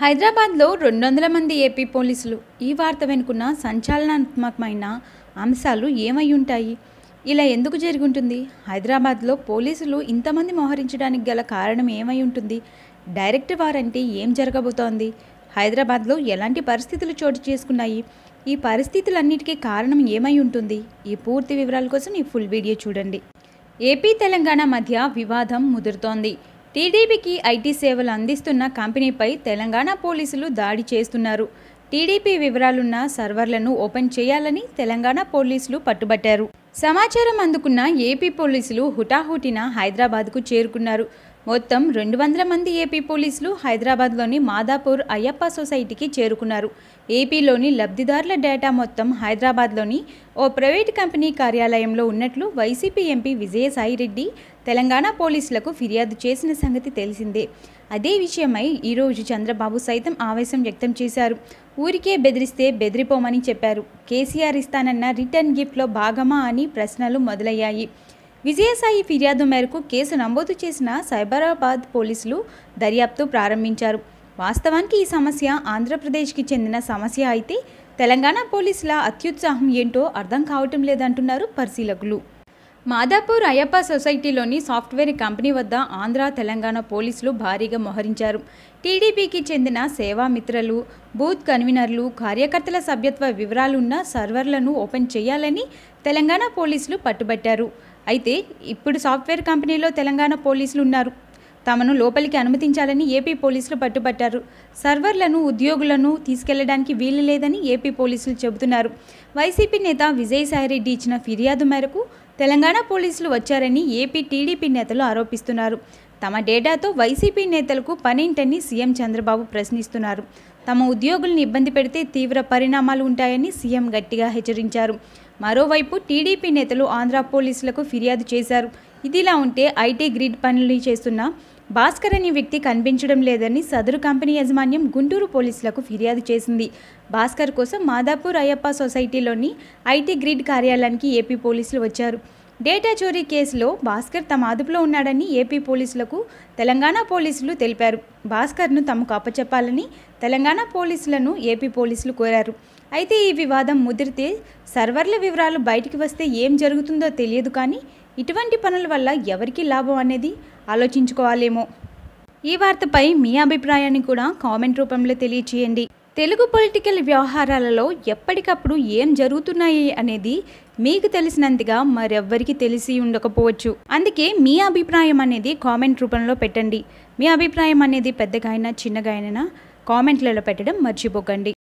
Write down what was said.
హైదరాబాద్లో రెండు వందల మంది ఏపీ పోలీసులు ఈ వార్త వెనుకున్న సంచలనాత్మకమైన అంశాలు ఏమై ఉంటాయి ఇలా ఎందుకు జరుగుంటుంది? హైదరాబాద్లో పోలీసులు ఇంతమంది మోహరించడానికి గల కారణం ఏమై ఉంటుంది డైరెక్ట్ వారంటే ఏం జరగబోతోంది? హైదరాబాద్లో ఎలాంటి పరిస్థితులు చోటు చేసుకున్నాయి? ఈ పరిస్థితులన్నిటికీ కారణం ఏమై ఉంటుంది ఈ పూర్తి వివరాల కోసం ఈ ఫుల్ వీడియో చూడండి. ఏపీ తెలంగాణ మధ్య వివాదం ముదురుతోంది. టీడీపీకి ఐటీ సేవలు అందిస్తున్న కంపెనీపై తెలంగాణ పోలీసులు దాడి చేస్తున్నారు. టీడీపీ వివరాలున్న సర్వర్లను ఓపెన్ చేయాలని తెలంగాణ పోలీసులు పట్టుబట్టారు. సమాచారం అందుకున్న ఏపీ పోలీసులు హుటాహుటిన హైదరాబాద్కు చేరుకున్నారు. మొత్తం రెండు వందల మంది ఏపీ పోలీసులు హైదరాబాద్లోని మాదాపూర్ అయ్యప్ప సొసైటీకి చేరుకున్నారు. ఏపీలోని లబ్ధిదారుల డేటా మొత్తం హైదరాబాద్లోని ఓ ప్రైవేట్ కంపెనీ కార్యాలయంలో ఉన్నట్లు వైసీపీ ఎంపీ విజయసాయిరెడ్డి తెలంగాణ పోలీసులకు ఫిర్యాదు చేసిన సంగతి తెలిసిందే. అదే విషయమై ఈరోజు చంద్రబాబు సైతం ఆవేశం వ్యక్తం చేశారు. ఊరికే బెదిరిస్తే బెదిరిపోమని చెప్పారు. కేసీఆర్ ఇస్తానన్న రిటర్న్ గిఫ్ట్లో భాగమా అని ప్రశ్నలు మొదలయ్యాయి. విజయసాయి ఫిర్యాదు మేరకు కేసు నమోదు చేసిన సైబరాబాద్ పోలీసులు దర్యాప్తు ప్రారంభించారు. వాస్తవానికి ఈ సమస్య ఆంధ్రప్రదేశ్కి చెందిన సమస్య అయితే తెలంగాణ పోలీసుల అత్యుత్సాహం ఏంటో అర్థం కావటం లేదంటున్నారు పరిశీలకులు. మాదాపూర్ అయ్యప్ప సొసైటీలోని సాఫ్ట్వేర్ కంపెనీ వద్ద ఆంధ్ర తెలంగాణ పోలీసులు భారీగా మోహరించారు. టీడీపీకి చెందిన సేవామిత్రలు బూత్ కన్వీనర్లు కార్యకర్తల సభ్యత్వ వివరాలున్న సర్వర్లను ఓపెన్ చేయాలని తెలంగాణ పోలీసులు పట్టుబట్టారు. అయితే ఇప్పుడు సాఫ్ట్వేర్ కంపెనీలో తెలంగాణ పోలీసులు ఉన్నారు. తమను లోపలికి అనుమతించాలని ఏపీ పోలీసులు పట్టుబట్టారు. సర్వర్లను ఉద్యోగులను తీసుకెళ్ళడానికి వీలు లేదని ఏపీ పోలీసులు చెబుతున్నారు. వైసీపీ నేత విజయసాయిరెడ్డి ఇచ్చిన ఫిర్యాదు మేరకు తెలంగాణ పోలీసులు వచ్చారని ఏపీ టీడీపీ నేతలు ఆరోపిస్తున్నారు. తమ డేటాతో వైసీపీ నేతలకు పనేంటని సీఎం చంద్రబాబు ప్రశ్నిస్తున్నారు. తమ ఉద్యోగుల్ని ఇబ్బంది పెడితే తీవ్ర పరిణామాలు ఉంటాయని సీఎం గట్టిగా హెచ్చరించారు. మరోవైపు టీడీపీ నేతలు ఆంధ్ర పోలీసులకు ఫిర్యాదు చేశారు. ఇదిలా ఉంటే ఐటీ గ్రిడ్ పనులు చేస్తున్న భాస్కర్ అనే వ్యక్తి కనిపించడం లేదని సదరు కంపెనీ యాజమాన్యం గుంటూరు పోలీసులకు ఫిర్యాదు చేసింది. భాస్కర్ కోసం మాదాపూర్ అయ్యప్ప సొసైటీలోని ఐటీ గ్రిడ్ కార్యాలయానికి ఏపీ పోలీసులు వచ్చారు. డేటా చోరీ కేసులో భాస్కర్ తమ అదుపులో ఉన్నాడని ఏపీ పోలీసులకు తెలంగాణ పోలీసులు తెలిపారు. భాస్కర్ను తమకు అప్పచెప్పాలని తెలంగాణ పోలీసులను ఏపీ పోలీసులు కోరారు. అయితే ఈ వివాదం ముదిరితే సర్వర్ల వివరాలు బయటికి వస్తే ఏం జరుగుతుందో తెలియదు కానీ ఇటువంటి పనుల వల్ల ఎవరికి లాభం అనేది ఆలోచించుకోవాలేమో. ఈ వార్తపై మీ అభిప్రాయాన్ని కూడా కామెంట్ రూపంలో తెలియచేయండి. తెలుగు పొలిటికల్ వ్యవహారాలలో ఎప్పటికప్పుడు ఏం జరుగుతున్నాయి అనేది మీకు తెలిసినంతగా మరెవ్వరికి తెలిసి ఉండకపోవచ్చు. అందుకే మీ అభిప్రాయం అనేది కామెంట్ రూపంలో పెట్టండి. మీ అభిప్రాయం అనేది పెద్దగా అయినా చిన్నగా అయినా కామెంట్లలో పెట్టడం మర్చిపోకండి.